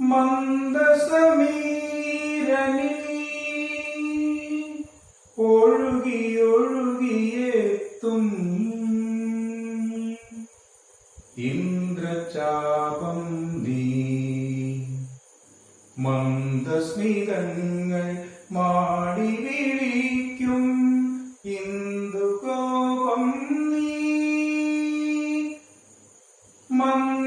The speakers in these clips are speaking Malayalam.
മന്ദസമീരനി ഒഴുകിയൊഴുകിയെത്തും ഇന്ദ്രചാപം നീ മന്ദസ്മിതങ്ങൾ മാടി വിളിക്കും. ഇന്ദുകോപം നീ മന്ദസമീരനി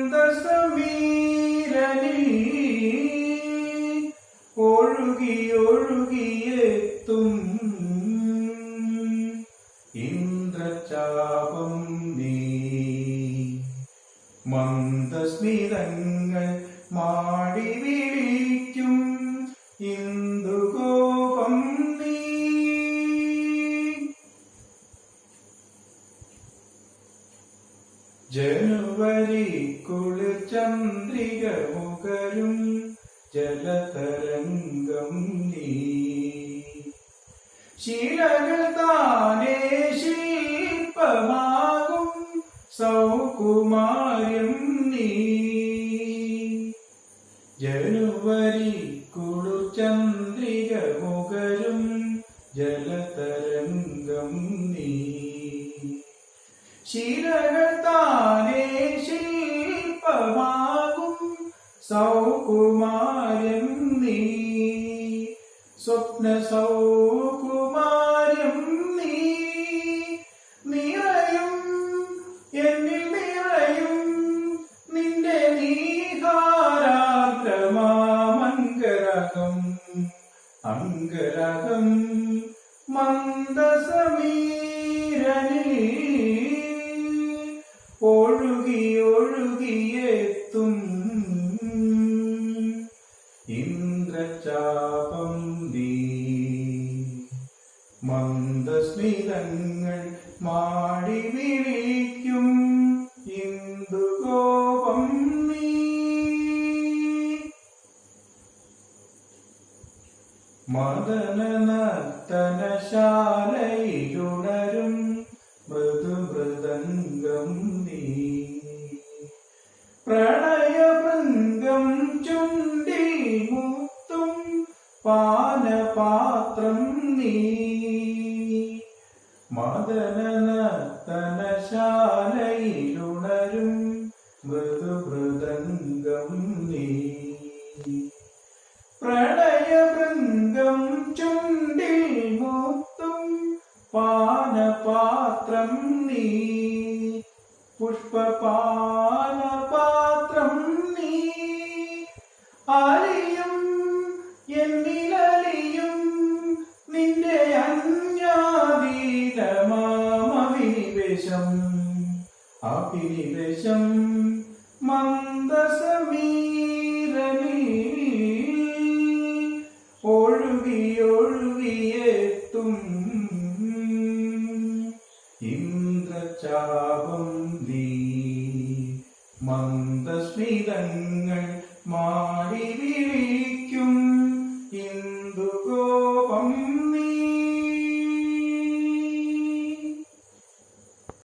ഒഴുകി ഒഴുകിയെത്തും ഇന്ദ്രചാപം നീ. മന്ദസ്മിതങ്ങൾ മാടി വിളിക്കും. ഇന്ദുകോപം നീ. ജനുവരി കുളിർ ചന്ദ്രിക മുഖരും ജലതരംഗം നീ. ശീലകൾ താനേ ശില്പമാകും സൗകുമാര്യം നീ. ജനുവരി സൗകുമാര്യം നീ. സ്വപ്ന സൗകുമാര്യം നീ. നിറയും എന്നിൽ നിറയും നിന്റെ നീഹാരാഗ്രമാമംഗരകം അംഗരകം മന്ദസമീരനി നീ മന്ദസ്മിതങ്ങൾ മാടി വിളിക്കും ഇന്ദുകോപം നീ. മദന നർത്തനശാലയിലുണരും പാനപാത്രം നീ. മദനനർത്തനശാലയിലുണരും മൃദു മൃദുമൃദംഗം നീ. പ്രണയവൃംഗം ചുണ്ടിൽ മൂത്തും പാനപാത്രം നീ. പുഷ്പപാനപാത്രം അഭിനിവേശം മന്ദസമീരനി ഒഴുകിയൊഴുകിയേത്തും ഇന്ദ്രചാപം നീ മന്ദസ്മിതങ്ങൾ മാ